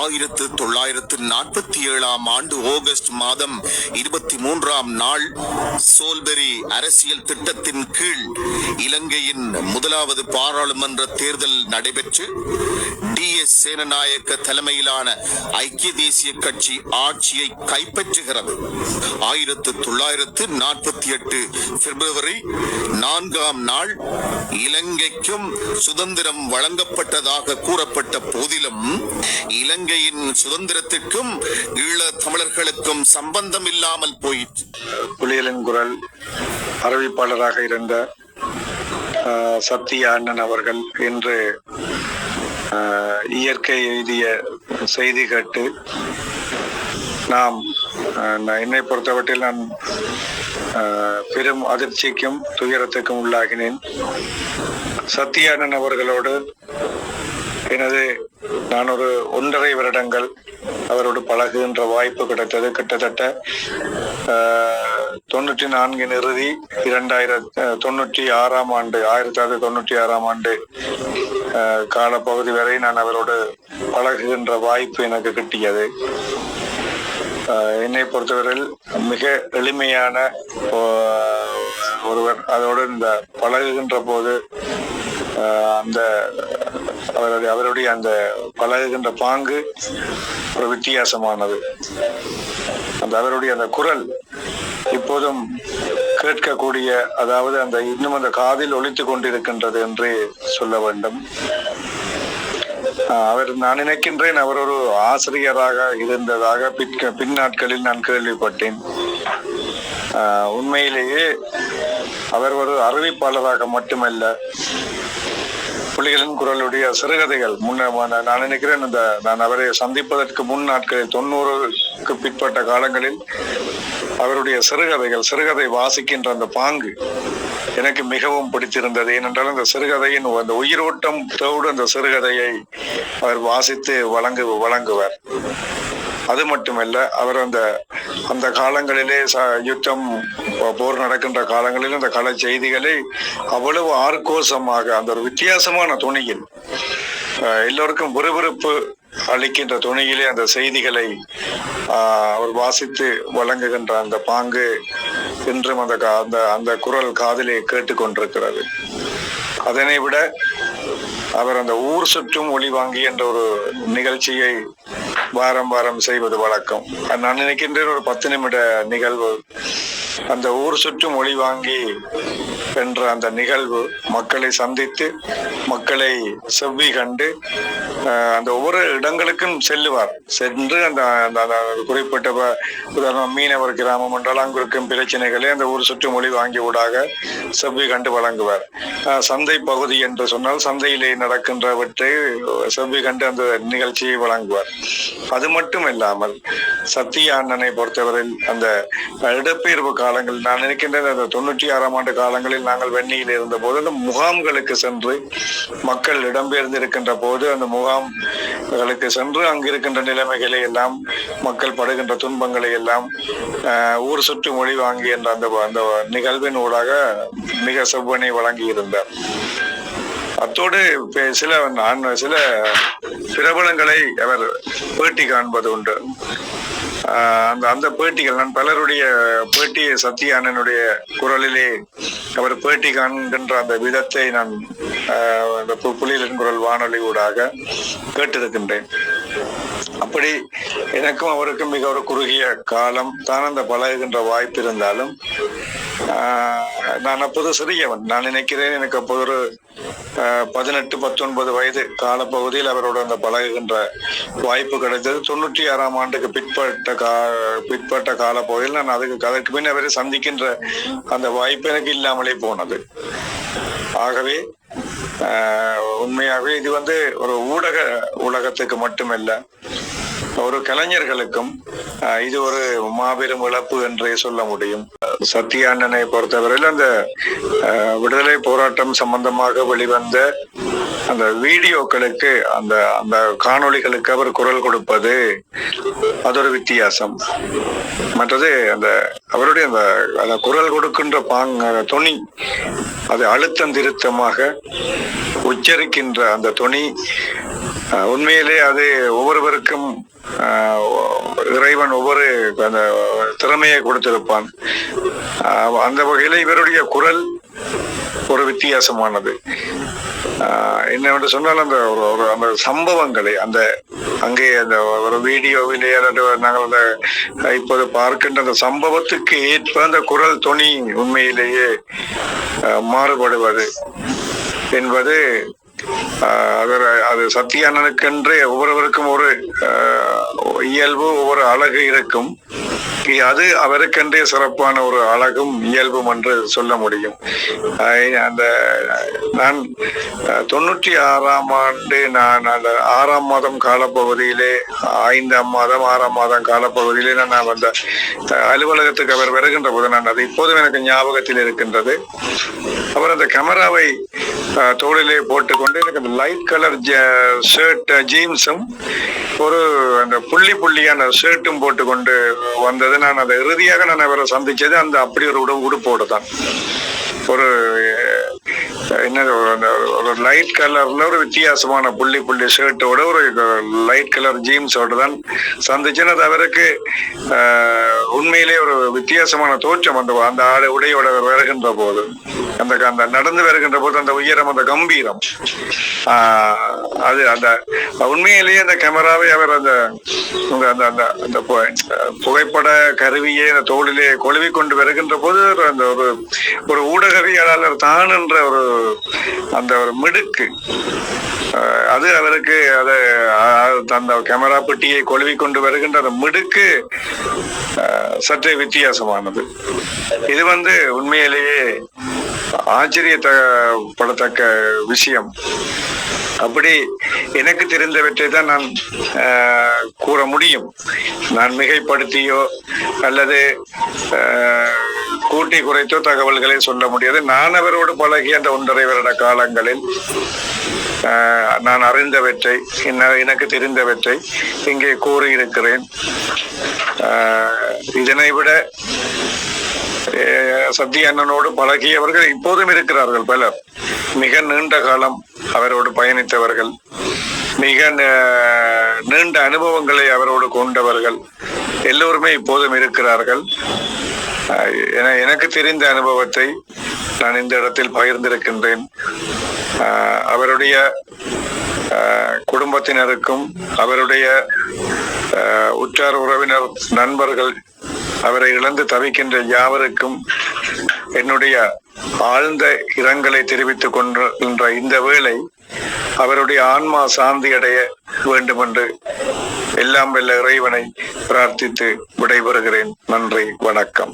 ஆயிரத்து தொள்ளாயிரத்து நாற்பத்தி ஏழாம் ஆண்டு ஆகஸ்ட் மாதம் இருபத்தி மூன்றாம் நாள் சோல்பெரி அரசியல் திட்டத்தின் கீழ் இலங்கையின் முதலாவது பாராளுமன்ற தேர்தல் நடைபெற்று டி. எஸ். சேனநாயக்க தலைமையிலான ஐக்கிய தேசிய கட்சி ஆட்சியை கைப்பற்றுகிறது. ஆயிரத்து தொள்ளாயிரத்து நாற்பத்தி எட்டு பிப்ரவரி நான்காம் நாள் இலங்கைக்கும் சுதந்திரம் வழங்கப்பட்டதாக கூறப்பட்ட போதிலும் இலங்கை இலங்கையின் சுதந்திரத்திற்கும் ஈழ தமிழர்களுக்கும் சம்பந்தம் இல்லாமல் போயிற்று. புலிகளின் குரல் அறிவிப்பாளராக இருந்த சத்திய அண்ணன் அவர்கள் இன்று இயற்கை எழுதிய செய்தி கேட்டு நாம் நான் என்னை பொறுத்தவற்றில் நான் பெரும் அதிர்ச்சிக்கும் துயரத்துக்கும் உள்ளாகினேன். சத்தியானன் அண்ணன் அவர்களோடு எனது நான் ஒரு ஒன்றரை வருடங்கள் அவரோடு பழகுகின்ற வாய்ப்பு கிடைத்தது. கிட்டத்தட்ட தொண்ணூற்றி நான்கின் இறுதி இரண்டாயிரத்தி தொண்ணூற்றி ஆறாம் ஆண்டு ஆயிரத்தி தொள்ளாயிரத்தி தொண்ணூற்றி ஆறாம் ஆண்டு காலப்பகுதி வரை நான் அவரோடு பழகுகின்ற வாய்ப்பு எனக்கு கிட்டியது. என்னை பொறுத்தவரையில் மிக எளிமையான ஒருவர். அதோடு இந்த பழகுகின்ற போது அந்த அவருடைய அவருடைய அந்த பழகுகின்ற பாங்கு ஒரு வித்தியாசமானது. அந்த அவருடைய அந்த குரல் இப்போதும் கேட்கக்கூடிய அதாவது அந்த இன்னும் அந்த காதில் ஒழித்து கொண்டிருக்கின்றது என்று சொல்ல வேண்டும். ஆஹ் அவர் நான் நினைக்கின்றேன் அவர் ஒரு ஆசிரியராக இருந்ததாக பிற்க பின்னாட்களில் நான் கேள்விப்பட்டேன். ஆஹ் உண்மையிலேயே அவர் ஒரு அறிவிப்பாளராக மட்டுமல்ல புலிகளின் குரலுடைய சிறுகதைகள். முன்ன நான் நினைக்கிறேன் இந்த நான் அவரை சந்திப்பதற்கு முன் நாட்களில் தொண்ணூறுக்கு பிற்பட்ட காலங்களில் அவருடைய சிறுகதைகள் சிறுகதை வாசிக்கின்ற அந்த பாங்கு எனக்கு மிகவும் பிடித்திருந்தது. ஏனென்றால் அந்த சிறுகதையின் அந்த உயிரோட்டம் தோடு அந்த சிறுகதையை அவர் வாசித்து வழங்கு வழங்குவார். அது மட்டுமல்ல அவர் அந்த அந்த காலங்களிலே ச- யுத்தம் போர் நடக்கின்ற காலங்களில் அந்த கலை செய்திகளை அவ்வளவு ஆர்கோசமாக அந்த ஒரு வித்தியாசமான துணியில் எல்லோருக்கும் விறுவிறுப்பு அளிக்கின்ற துணியிலே அந்த செய்திகளை அவர் வாசித்து வழங்குகின்ற அந்த பாங்கு இன்றும் அந்த கா- அந்த அந்த குரல் காதிலே கேட்டுக்கொண்டிருக்கிறது. அதனை விட அவர் அந்த ஊர் சுற்றும் ஒளி வாங்கி என்ற ஒரு நிகழ்ச்சியை வாரம் வாரம் செய்வது வழக்கம். நான் நினைக்கின்றேன் ஒரு பத்து நிமிட நிகழ்வு அந்த ஊர் சுற்றும் ஒளி வாங்கி என்ற அந்த நிகழ்வு மக்களை சந்தித்து மக்களை செவ்வி கண்டு அந்த ஒவ்வொரு இடங்களுக்கும் செல்லுவார். சென்று அந்த அந்த- குறிப்பிட்ட உதாரணம் மீனவர் கிராமம் என்றால் அங்கு இருக்கும் பிரச்சனைகளை அந்த ஊர் சுற்றுமொழி வாங்கி ஊடாக செவ்வி கண்டு வழங்குவார். சந்தை பகுதி என்று சொன்னால் சந்தையிலே நடக்கின்றவற்றை செவ்வி கண்டு அந்த நிகழ்ச்சியை வழங்குவார். அது மட்டும் இல்லாமல் சத்திய அண்ணனை பொறுத்தவரையில் அந்த இடப்பெயர்வு காலங்கள் நான் நினைக்கின்றேன் அந்த தொண்ணூற்றி ஆறாம் ஆண்டு காலங்களில் நாங்கள் வெண்ணியில் இருந்த போது அந்த முகாம்களுக்கு சென்று மக்கள் இடம்பெயர்ந்திருக்கின்ற போது அந்த முகாம்களுக்கு சென்று அங்கிருக்கின்ற நிலைமைகளை எல்லாம் மக்கள் படுகின்ற துன்பங்களை எல்லாம் ஊர் சுற்று மொழி வாங்கி என்ற அந்த அந்த நிகழ்வின் ஊடாக மிக செவ்வனை வழங்கியிருந்தார். அத்தோடு சில நான் சில பிரபலங்களை அவர் பேட்டி காண்பது உண்டு. அந்த அந்த பேட்டிகள் நான் பலருடைய பேட்டி சத்யா அண்ணனுடைய குரலிலே அவர் பேட்டி காண்கின்ற அந்த விதத்தை நான் அந்த பு- புலிகளின் குரல் வானொலி ஊடாக கேட்டிருக்கின்றேன். அப்படி எனக்கும் அவருக்கும் மிக ஒரு குறுகிய காலம் தான் அந்த பழகுகின்ற வாய்ப்பு இருந்தாலும் நான் அப்போது சிறியவன். நான் நினைக்கிறேன் எனக்கு அப்போது ஒரு பதினெட்டு பத்தொன்பது வயது காலப்பகுதியில் அவரோட அந்த பழகுகின்ற வாய்ப்பு கிடைத்தது. தொண்ணூற்றி ஆறாம் ஆண்டுக்கு பிற்பட்ட கா பிற்பட்ட காலப்பகுதியில் நான் அதுக்கு அதற்கு பின் அவரை சந்திக்கின்ற அந்த வாய்ப்பு எனக்கு இல்லாமலே போனது. ஆகவே ஆஹ் உண்மையாகவே இது வந்து ஒரு ஊடக உலகத்துக்கு மட்டுமல்ல ஒரு கலைஞர்களுக்கும் இது ஒரு மாபெரும் இழப்பு என்றே சொல்ல முடியும். சத்யா பொறுத்தவரையில் அந்த விடுதலை போராட்டம் சம்பந்தமாக வெளிவந்த அந்த வீடியோக்களுக்கு அந்த அந்த காணொளிகளுக்கு அவர் குரல் கொடுப்பது அது ஒரு வித்தியாசம். மற்றது அந்த அவருடைய அந்த அந்த குரல் கொடுக்கின்ற பாங் துணி அது அழுத்தம் திருத்தமாக உச்சரிக்கின்ற அந்த துணி உண்மையிலே அது ஒவ்வொருவருக்கும் இறைவன் ஒவ்வொரு அந்த திறமையை கொடுத்திருப்பான். அந்த வகையில் இவருடைய குரல் ஒரு வித்தியாசமானது. என்ன என்னவென்று சொன்னால் அந்த ஒரு ஒரு அந்த சம்பவங்களை அந்த அங்கே அந்த ஒரு வீடியோவிலே அல்லது நாங்கள் அந்த இப்போது பார்க்கின்ற அந்த சம்பவத்துக்கு ஏற்ப அந்த குரல் துணி உண்மையிலேயே மாறுபடுவது என்பது அது ஒரு- அது சத்தியானனுக்கென்று ஒவ்வொருவருக்கும் ஒரு இயல்பு ஒவ்வொரு அழகு இருக்கும். அது அவருக்கென்றே சிறப்பான ஒரு அழகும் இயல்பும் என்று சொல்ல முடியும். அந்த நான் தொண்ணூற்றி ஆறாம் ஆண்டு நான் அந்த ஆறாம் மாதம் காலப்பகுதியிலே ஐந்தாம் மாதம் ஆறாம் மாதம் காலப்பகுதியிலே நான் அந்த அலுவலகத்துக்கு அவர் வருகின்ற போது நான் அது இப்போதும் எனக்கு ஞாபகத்தில் இருக்கின்றது. அவர் அந்த கேமராவை தோளிலே போட்டுக்கொண்டு எனக்கு அந்த லைட் கலர் ஷர்ட் ஜீன்ஸும் ஒரு அந்த புள்ளி புள்ளியான ஷர்ட்டும் போட்டுக்கொண்டு வந்தது. நான் அதை இறுதியாக நான் அவரை சந்திச்சது. அந்த அப்படி ஒரு உடு உடுப்போடு தான். ஒரு என்ன ஒரு அந்த ஒரு லைட் கலர்ல ஒரு வித்தியாசமான புள்ளி புள்ளி ஷர்ட்டோட ஒரு லைட் கலர் ஜீன்ஸோட தான் சந்திச்சேன் அது அவருக்கு ஆஹ், உண்மையிலே ஒரு வித்தியாசமான தோற்றம் அந்த அந்த ஆடை உடையோட வருகின்ற போது. அந்த அந்த நடந்து வருகின்ற போது அந்த உயரம் அந்த கம்பீரம். ஆஹ், அது அந்த உண்மையிலேயே அந்த கேமராவை அவர் அந்த அந்த அந்த அந்த அந்த புகைப்பட கருவியை அந்த தோளிலே கொழுவி கொண்டு வருகின்ற போது ஒரு அந்த ஒரு ஒரு ஊடகவியலாளர் தான் என்ற ஒரு அந்த ஒரு மிடுக்கு. அது அவருக்கு அதை அந்த கேமரா பெட்டியை கொழுவி கொண்டு வருகின்ற அந்த மிடுக்கு ஆஹ், சற்றே வித்தியாசமானது. இது வந்து உண்மையிலேயே ஆச்சரியப்படத்தக்க விஷயம். அப்படி எனக்கு தெரிந்தவற்றை தான் நான் கூற முடியும். நான் மிகைப்படுத்தியோ அல்லது கூட்டி குறைத்தோ தகவல்களை சொல்ல முடியாது. நான் அவரோடு பழகிய அந்த ஒன்றரை வருட காலங்களில் ஆஹ், நான் அறிந்தவற்றை எனக்கு தெரிந்தவற்றை இங்கே கூறியிருக்கிறேன். ஆஹ், இதனை விட அஹ், சத்ய அண்ணனோடு பழகியவர்கள் இப்போதும் இருக்கிறார்கள் பலர். மிக நீண்ட காலம் அவரோடு பயணித்தவர்கள் மிக நீண்ட அனுபவங்களை அவரோடு கொண்டவர்கள் எல்லோருமே இப்போதும் இருக்கிறார்கள். எனக்கு தெரிந்த அனுபவத்தை நான் இந்த இடத்தில் பகிர்ந்திருக்கின்றேன். அவருடைய குடும்பத்தினருக்கும் அவருடைய உற்றார் உறவினர் நண்பர்கள் அவரை இழந்து தவிக்கின்ற யாவருக்கும் என்னுடைய ஆழ்ந்த இரங்கலை தெரிவித்துக் கொண்டிருக்கின்ற இந்த வேளை அவருடைய ஆன்மா சாந்தி அடைய வேண்டும் என்று எல்லாம் வெல்ல இறைவனை பிரார்த்தித்து விடைபெறுகிறேன். நன்றி வணக்கம்.